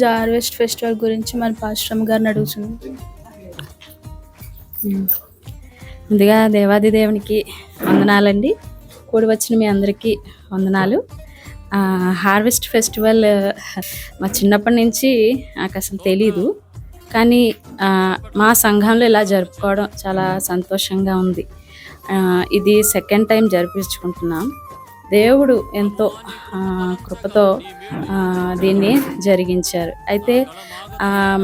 ఈరోజు harvest festival గురించి మన పాశ్రమ్ గారిని అడుగుతున్నాం. ముందుగా దేవాది దేవునికి వందనాలండి. కూడి వచ్చిన మీ అందరికీ వందనాలు. హార్వెస్ట్ ఫెస్టివల్ మా చిన్నప్పటి నుంచి నాకు అసలు తెలీదు. కానీ మా సంఘంలో ఇలా జరుపుకోవడం చాలా సంతోషంగా ఉంది. ఇది సెకండ్ టైం జరిపించుకుంటున్నాం. దేవుడు ఎంతో కృపతో దీన్ని జరిగించారు. అయితే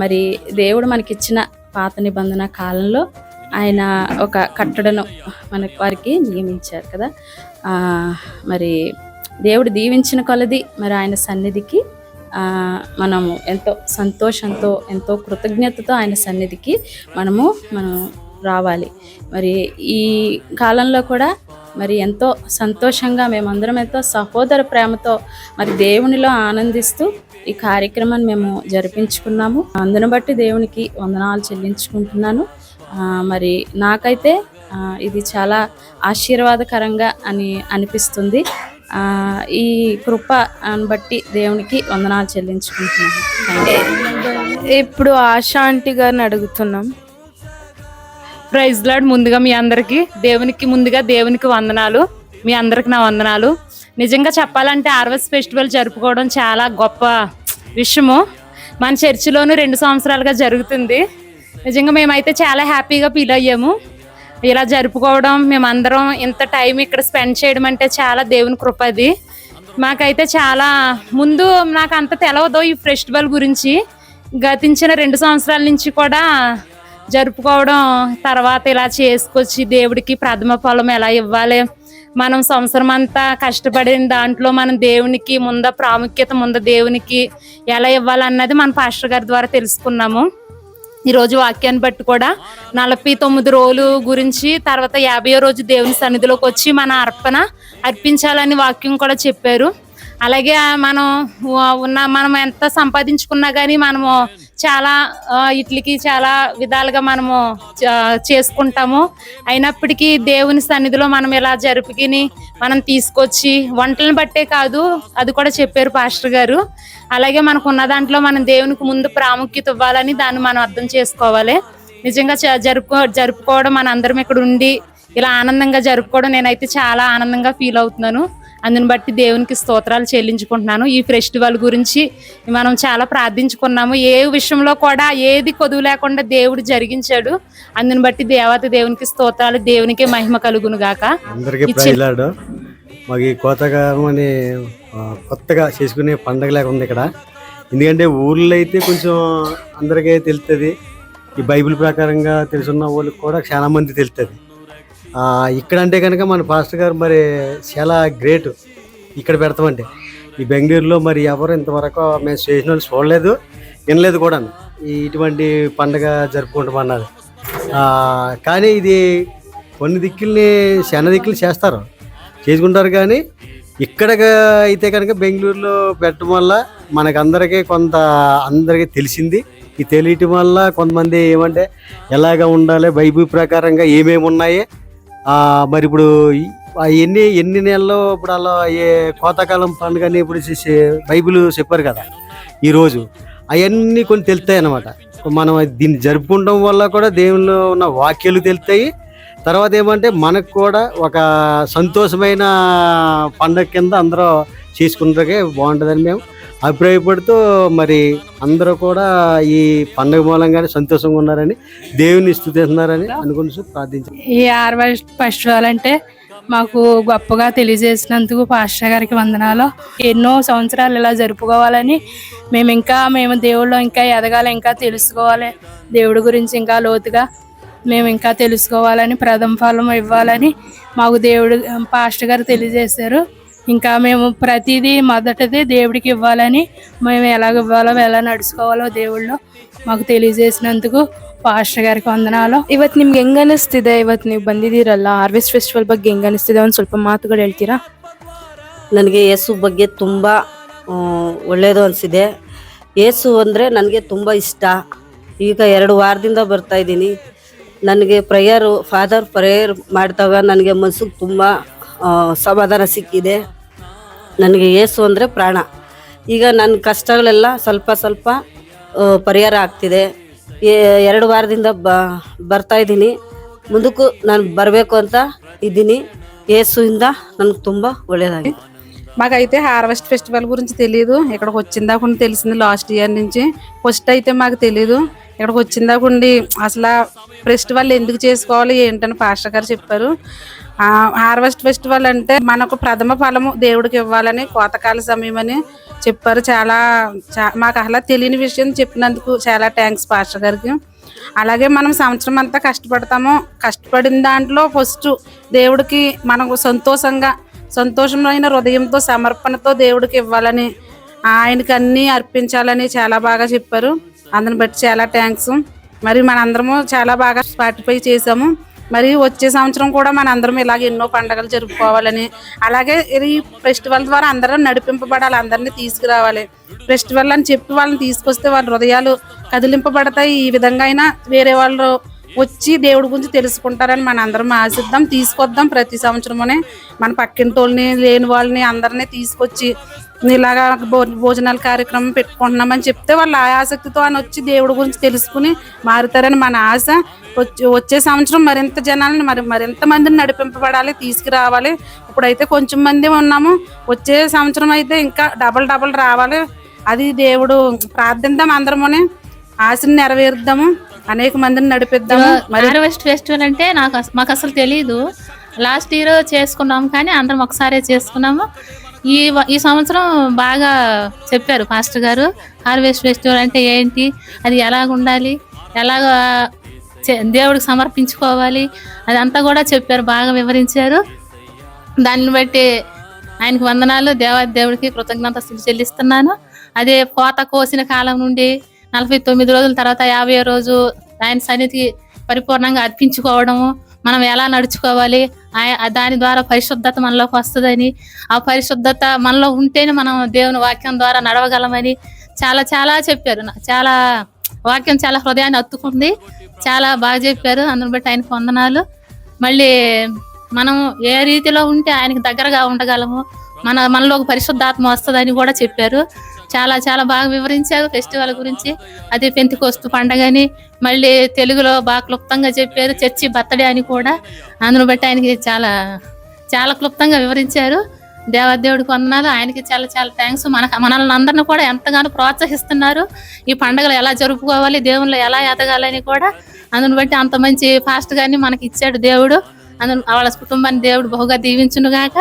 మరి దేవుడు మనకిచ్చిన పాత నిబంధన కాలంలో ఆయన ఒక కట్టడను మన వారికి నియమించారు కదా. మరి దేవుడు దీవించిన కొలది మరి ఆయన సన్నిధికి మనము ఎంతో సంతోషంతో ఎంతో కృతజ్ఞతతో ఆయన సన్నిధికి మనము మనం రావాలి. మరి ఈ కాలంలో కూడా మరి ఎంతో సంతోషంగా మేమందరం ఎంతో సహోదర ప్రేమతో మరి దేవునిలో ఆనందిస్తూ ఈ కార్యక్రమాన్ని మేము జరిపించుకున్నాము. అందును బట్టి దేవునికి వందనాలు చెల్లించుకుంటున్నాను. మరి నాకైతే ఇది చాలా ఆశీర్వాదకరంగా అని అనిపిస్తుంది. ఈ కృప బట్టి దేవునికి వందనాలు చెల్లించుకుంటున్నాను. ఇప్పుడు ఆశా ఆంటీ గారిని అడుగుతున్నాం. ప్రైజ్ లాడ్ ముందుగా మీ అందరికి. దేవునికి ముందుగా దేవునికి వందనాలు. మీ అందరికి నా వందనాలు. నిజంగా చెప్పాలంటే ఆర్వస్ ఫెస్టివల్ జరుపుకోవడం చాలా గొప్ప విషయము. మన చర్చిలోనూ రెండు సంవత్సరాలుగా జరుగుతుంది. నిజంగా మేమైతే చాలా హ్యాపీగా ఫీల్ అయ్యాము. ఇలా జరుపుకోవడం మేమందరం ఇంత టైం ఇక్కడ స్పెండ్ చేయడం అంటే చాలా దేవుని కృపది మాకైతే చాలా ముందు నాకు అంత తెలవదు ఈ ఫెస్టివల్ గురించి. గతించిన రెండు సంవత్సరాల నుంచి కూడా జరుపుకోవడం తర్వాత ఇలా చేసుకొచ్చి దేవుడికి ప్రథమ ఫలం ఎలా ఇవ్వాలి? మనం సంవత్సరం అంతా కష్టపడిన దాంట్లో మనం దేవునికి ముంద ప్రాముఖ్యత ముంద దేవునికి ఎలా ఇవ్వాలన్నది మన పాస్టర్ గారి ద్వారా తెలుసుకున్నాము. ఈరోజు వాక్యాన్ని బట్టి కూడా నలభై తొమ్మిది రోజులు గురించి తర్వాత యాభై రోజు దేవుని సన్నిధిలోకి వచ్చి మన అర్పణ అర్పించాలని వాక్యం కూడా చెప్పారు. అలాగే మనం ఉన్న మనం ఎంత సంపాదించుకున్నా కానీ మనము చాలా ఆ, ఇట్లకి చాలా విధాలుగా మనము చేసుకుంటాము. అయినప్పటికీ దేవుని సన్నిధిలో మనం ఇలా జరుపుకుని మనం తీసుకొచ్చి వంటలను బట్టే కాదు అది కూడా చెప్పారు పాస్టర్ గారు. అలాగే మనకు ఉన్న దాంట్లో మనం దేవునికి ముందు ప్రాముఖ్యత ఇవ్వాలని దాన్ని మనం అర్థం చేసుకోవాలి. నిజంగా జరుపుకో జరుపుకోవడం మన అందరం ఇక్కడ ఉండి ఇలా ఆనందంగా జరుపుకోవడం నేనైతే చాలా ఆనందంగా ఫీల్ అవుతున్నాను. అందుని బట్టి దేవునికి స్తోత్రాలు చెల్లించుకుంటున్నాను. ఈ ఫెస్టివల్ గురించి మనం చాలా ప్రార్థించుకున్నాము. ఏ విషయంలో కూడా ఏది కొదువు లేకుండా దేవుడు జరిగించాడు. అందుని బట్టి దేవత దేవునికి స్తోత్రాలు దేవునికి మహిమ కలుగును గాక. మాకు కోతకాలం అని కొత్తగా చేసుకునే పండగలాగా ఉంది ఇక్కడ. ఎందుకంటే ఊర్లో అయితే కొంచెం అందరికీ తెలుస్తుంది ఈ బైబిల్ ప్రకారంగా తెలుసున్న వాళ్ళకి కూడా చాలా మంది తెలుస్తుంది ఇక్కడ అంటే కనుక మన పాస్టర్ గారు మరి చాలా గ్రేట్ ఇక్కడ పెడతామంటే ఈ బెంగళూరులో మరి ఎవరు ఇంతవరకు మేము చేసిన వాళ్ళు చూడలేదు వినలేదు కూడా ఇటువంటి పండగ జరుపుకుంటామన్నారు. కానీ ఇది కొన్ని దిక్కుల్ని శన దిక్కులు చేస్తారు. చేసుకుంటారు కానీ ఇక్కడ అయితే కనుక బెంగళూరులో పెట్టడం వల్ల మనకందరికీ కొంత అందరికీ తెలిసింది. ఈ తెలియటం వల్ల కొంతమంది ఏమంటే ఎలాగ ఉండాలి బైబిల్ ప్రకారంగా ఏమేమి ఉన్నాయి మరి ఇప్పుడు ఎన్ని ఎన్ని నెలల్లో ఇప్పుడు అలా ఏ కోతకాలం పండుగని ఇప్పుడు చేసే- బైబిల్ చెప్పారు కదా ఈరోజు అవన్నీ కొన్ని తెలుస్తాయి అన్నమాట. మనం దీన్ని జరుపుకుంటాం వల్ల కూడా దేవుళ్ళు ఉన్న వాక్యాలు తెలుస్తాయి తర్వాత ఏమంటే మనకు కూడా ఒక సంతోషమైన పండగ కింద అందరూ చేసుకుంటే బాగుంటుందని మేము అభిప్రాయపడుతూ మరి అందరూ కూడా ఈ పండుగ మూలంగానే సంతోషంగా ఉన్నారని దేవుని స్థుతిస్తున్నారని అనుకుని ప్రార్థించారు ఈ ఆర్వెస్ట్ ఫెస్టివల్ అంటే మాకు గొప్పగా తెలియజేసినందుకు పాస్టర్ గారికి వందనాలు. ఎన్నో సంవత్సరాలు ఇలా జరుపుకోవాలని మేము ఇంకా మేము దేవుళ్ళు ఇంకా ఎదగాలి ఇంకా తెలుసుకోవాలి. దేవుడి గురించి ఇంకా లోతుగా మేము ఇంకా తెలుసుకోవాలని ప్రథమ ఫలం ఇవ్వాలని మాకు దేవుడు పాస్టర్ గారు తెలియజేశారు ఇంకా మేము ప్రతిదీ మొదటిది దేవుడికి ఇవ్వాలని మేము ఎలాగ ఇవ్వాలో ఎలా నడుచుకోవాలో దేవుళ్ళు మాకు తెలియజేసినందుకు ಪಾಸ್ಟರ್ ಗಾರಿಗೆ ವಂದನಾಲು ಇವತ್ತು ನಿಮ್ಗೆ ಹೆಂಗ ಅನಿಸ್ತಿದೆ ಇವತ್ತು ನೀವು ಬಂದಿದ್ದೀರಲ್ಲ ಹಾರ್ವೆಸ್ಟ್ ಫೆಸ್ಟಿವಲ್ ಬಗ್ಗೆ ಹೆಂಗ ಅನಿಸ್ತಿದೆ ಒಂದು ಸ್ವಲ್ಪ ಮಾತುಗಳು ಹೇಳ್ತೀರಾ ನನಗೆ ಯೇಸು ಬಗ್ಗೆ ತುಂಬ ಒಳ್ಳೆಯದು ಅನಿಸಿದೆ ಯೇಸು ಅಂದರೆ ನನಗೆ ತುಂಬ ಇಷ್ಟ ಈಗ ಎರಡು ವಾರದಿಂದ ಬರ್ತಾ ಇದ್ದೀನಿ ನನಗೆ ಪ್ರೇಯರು ಫಾದರ್ ಪ್ರೇಯರ್ ಮಾಡಿದಾಗ ನನಗೆ ಮನಸ್ಸಿಗೆ ತುಂಬ ಸಮಾಧಾನ ಸಿಕ್ಕಿದೆ. ನನಗೆ ಏಸು ಅಂದರೆ ಪ್ರಾಣ. ಈಗ ನನ್ನ ಕಷ್ಟಗಳೆಲ್ಲ ಸ್ವಲ್ಪ ಸ್ವಲ್ಪ ಪರಿಹಾರ ಆಗ್ತಿದೆ. ಎರಡು ವಾರದಿಂದ ಬ, ಬರ್ತಾ ಇದ್ದೀನಿ. ಮುಂದಕ್ಕೂ ನಾನು ಬರಬೇಕು ಅಂತ ಇದ್ದೀನಿ. ಏಸುವಿಂದ ನನಗೆ ತುಂಬ ಒಳ್ಳೆಯದಾಗಿದೆ. మాకైతే హార్వెస్ట్ ఫెస్టివల్ గురించి తెలియదు ఇక్కడికి వచ్చిందాకుండా తెలిసింది లాస్ట్ ఇయర్ నుంచి. ఫస్ట్ అయితే మాకు తెలియదు ఇక్కడికి వచ్చిందాకుండి అసలు ఫెస్టివల్ ఎందుకు చేసుకోవాలి ఏంటని పాస్టర్ గారు చెప్పారు. హార్వెస్ట్ ఫెస్టివల్ అంటే మనకు ప్రథమ ఫలము దేవుడికి ఇవ్వాలని కోతకాల సమయం అని చెప్పారు. చాలా మాకు అసలు తెలియని విషయం చెప్పినందుకు చాలా థ్యాంక్స్ పాస్టర్ గారికి. అలాగే మనం సంవత్సరం అంతా కష్టపడతాము. కష్టపడిన దాంట్లో ఫస్ట్ దేవుడికి మనకు సంతోషంగా సంతోషమైన హృదయంతో సమర్పణతో దేవుడికి ఇవ్వాలని ఆయనకి అన్నీ అర్పించాలని చాలా బాగా చెప్పారు. అందరిని బట్టి చాలా థ్యాంక్స్ మరి మనందరము చాలా బాగా పార్టిఫై చేసాము మరి వచ్చే సంవత్సరం కూడా మనందరం ఇలాగ ఎన్నో పండుగలు జరుపుకోవాలని అలాగే ఈ ఫెస్టివల్ ద్వారా అందరం నడిపింపబడాలి అందరినీ తీసుకురావాలి. ఫెస్టివల్ అని చెప్పి వాళ్ళని తీసుకొస్తే వాళ్ళ హృదయాలు కదిలింపబడతాయి. ఈ విధంగా అయినా వేరే వాళ్ళు వచ్చి దేవుడి గురించి తెలుసుకుంటారని మన అందరం ఆశిద్దాం. తీసుకొద్దాం ప్రతి సంవత్సరమునే. మన పక్కింటోళ్ళని లేని వాళ్ళని అందరినీ తీసుకొచ్చి ఇలాగా భో భోజనాల కార్యక్రమం పెట్టుకుంటున్నామని చెప్తే వాళ్ళు ఆ ఆసక్తితో అని వచ్చి దేవుడి గురించి తెలుసుకుని మారుతారని మన ఆశ. వచ్చే సంవత్సరం మరింత జనాలను మరి మరింత మందిని నడిపింపబడాలి తీసుకురావాలి. ఇప్పుడైతే కొంచెం మంది ఉన్నాము. వచ్చే సంవత్సరం అయితే ఇంకా డబల్ డబల్ రావాలి. అది దేవుడు ప్రార్థిద్దాం అందరమునే. ఆశని నెరవేరుద్దాము. అనేక మందిని నడిపిద్దాము హార్వెస్ట్ ఫెస్టివల్ అంటే నాకు మాకు అసలు తెలియదు లాస్ట్ ఇయర్ చేసుకున్నాం కానీ అందరం ఒకసారే చేసుకున్నాము. ఈ ఈ సంవత్సరం బాగా చెప్పారు పాస్టర్ గారు హార్వెస్ట్ ఫెస్టివల్ అంటే ఏంటి అది ఎలాగ ఉండాలి ఎలాగ దేవుడికి సమర్పించుకోవాలి అదంతా కూడా చెప్పారు బాగా వివరించారు. దాన్ని బట్టి ఆయనకు వందనాలు దేవాది దేవుడికి కృతజ్ఞత చెల్లిస్తున్నాను. అదే కోత కోసిన కాలం నుండి నలభై తొమ్మిది రోజుల తర్వాత యాభై రోజు ఆయన సన్నిధికి పరిపూర్ణంగా అర్పించుకోవడము మనం ఎలా నడుచుకోవాలి ఆయ- దాని ద్వారా పరిశుద్ధత మనలోకి వస్తుందని ఆ పరిశుద్ధత మనలో ఉంటేనే మనం దేవుని వాక్యం ద్వారా నడవగలమని చాలా చాలా చెప్పారు. చాలా వాక్యం చాలా హృదయాన్ని అత్తుకుంది. చాలా బాగా చెప్పారు. అందుని బట్టి ఆయనకు వందనాలు. మళ్ళీ మనం ఏ రీతిలో ఉంటే ఆయనకి దగ్గరగా ఉండగలము. మన మనలో ఒక పరిశుద్ధాత్మ వస్తుందని కూడా చెప్పారు. చాలా చాలా బాగా వివరించారు ఫెస్టివల్ గురించి. అదే పెంతికోస్తు పండగని మళ్ళీ తెలుగులో బాగా క్లుప్తంగా చెప్పారు. చర్చి బర్త్డే అని కూడా అందును బట్టి ఆయనకి చాలా చాలా క్లుప్తంగా వివరించారు. దేవాదేవుడికి వందనాలు ఆయనకి చాలా చాలా థ్యాంక్స్ మన మనల్ని అందరిని కూడా ఎంతగానో ప్రోత్సహిస్తున్నారు. ఈ పండుగలు ఎలా జరుపుకోవాలి దేవుళ్ళు ఎలా ఎదగాలని కూడా అందుని బట్టి అంత మంచి ఫాస్ట్ గాని మనకి ఇచ్చాడు దేవుడు. అందును వాళ్ళ కుటుంబాన్ని దేవుడు బహుగా దీవించునుగాక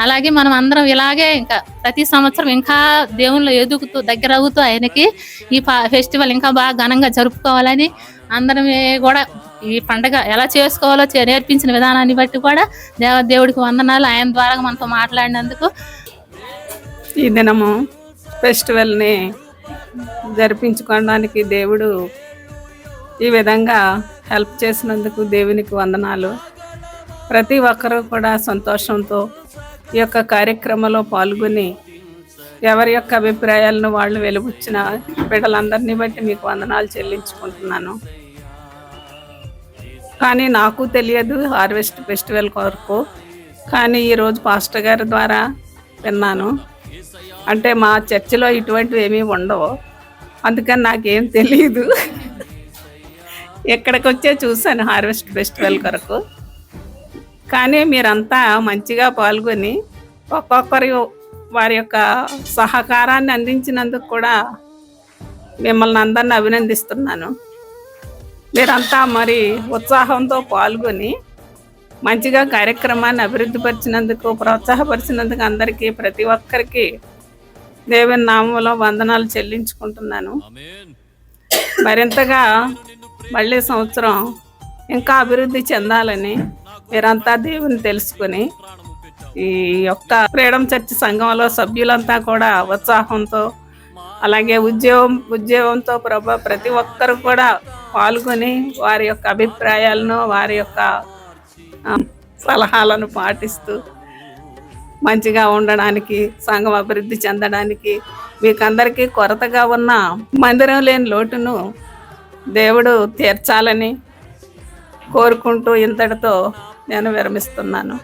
అలాగే మనం అందరం ఇలాగే ఇంకా ప్రతి సంవత్సరం ఇంకా దేవుళ్ళు ఎదుగుతూ దగ్గర అవుతూ ఆయనకి ఈ ఫెస్టివల్ ఇంకా బాగా ఘనంగా జరుపుకోవాలని అందరం కూడా ఈ పండగ ఎలా చేసుకోవాలో చే- నేర్పించిన విధానాన్ని బట్టి కూడా దేవ దేవుడికి వందనాలు. ఆయన ద్వారా మనతో మాట్లాడినందుకు ఈ దినము ఫెస్టివల్ని జరిపించుకోవడానికి దేవుడు ఈ విధంగా హెల్ప్ చేసినందుకు దేవునికి వందనాలు. ప్రతి ఒక్కరూ కూడా సంతోషంతో ఈ యొక్క కార్యక్రమంలో పాల్గొని ఎవరి యొక్క అభిప్రాయాలను వాళ్ళు వెలుబుచ్చిన బిడ్డలందరినీ బట్టి మీకు వందనాలు చెల్లించుకుంటున్నాను. కానీ నాకు తెలియదు హార్వెస్ట్ ఫెస్టివల్ కొరకు. కానీ ఈరోజు పాస్టర్ గారి ద్వారా విన్నాను. అంటే మా చర్చిలో ఇటువంటివి ఏమీ ఉండవు. అందుకని నాకేం తెలియదు ఎక్కడికి వచ్చే చూశాను హార్వెస్ట్ ఫెస్టివల్ కొరకు. కానీ మీరంతా మంచిగా పాల్గొని ఒక్కొక్కరి వారి యొక్క సహకారాన్ని అందించినందుకు కూడా మిమ్మల్ని అందరిని అభినందిస్తున్నాను. మీరంతా మరి ఉత్సాహంతో పాల్గొని మంచిగా కార్యక్రమాన్ని అభివృద్ధి పరిచినందుకు ప్రోత్సాహపరిచినందుకు అందరికీ ప్రతి ఒక్కరికి దేవుని నామంలో వందనాలు చెల్లించుకుంటున్నాను. మరింతగా మళ్ళీ సంవత్సరం ఇంకా అభివృద్ధి చెందాలని మీరంతా దేవుని తెలుసుకొని ఈ యొక్క ఫ్రీడమ్ చర్చ్ సంఘంలో సభ్యులంతా కూడా ఉత్సాహంతో అలాగే ఉద్యోగం ఉద్యోగంతో ప్రభా ప్రతి ఒక్కరు కూడా పాల్గొని వారి యొక్క అభిప్రాయాలను వారి యొక్క సలహాలను పాటిస్తూ మంచిగా ఉండడానికి సంఘం అభివృద్ధి చెందడానికి మీకు అందరికీ కొరతగా ఉన్న మందిరం లేని లోటును దేవుడు తీర్చాలని కోరుకుంటూ ఇంతటితో నేను విరమిస్తున్నాను.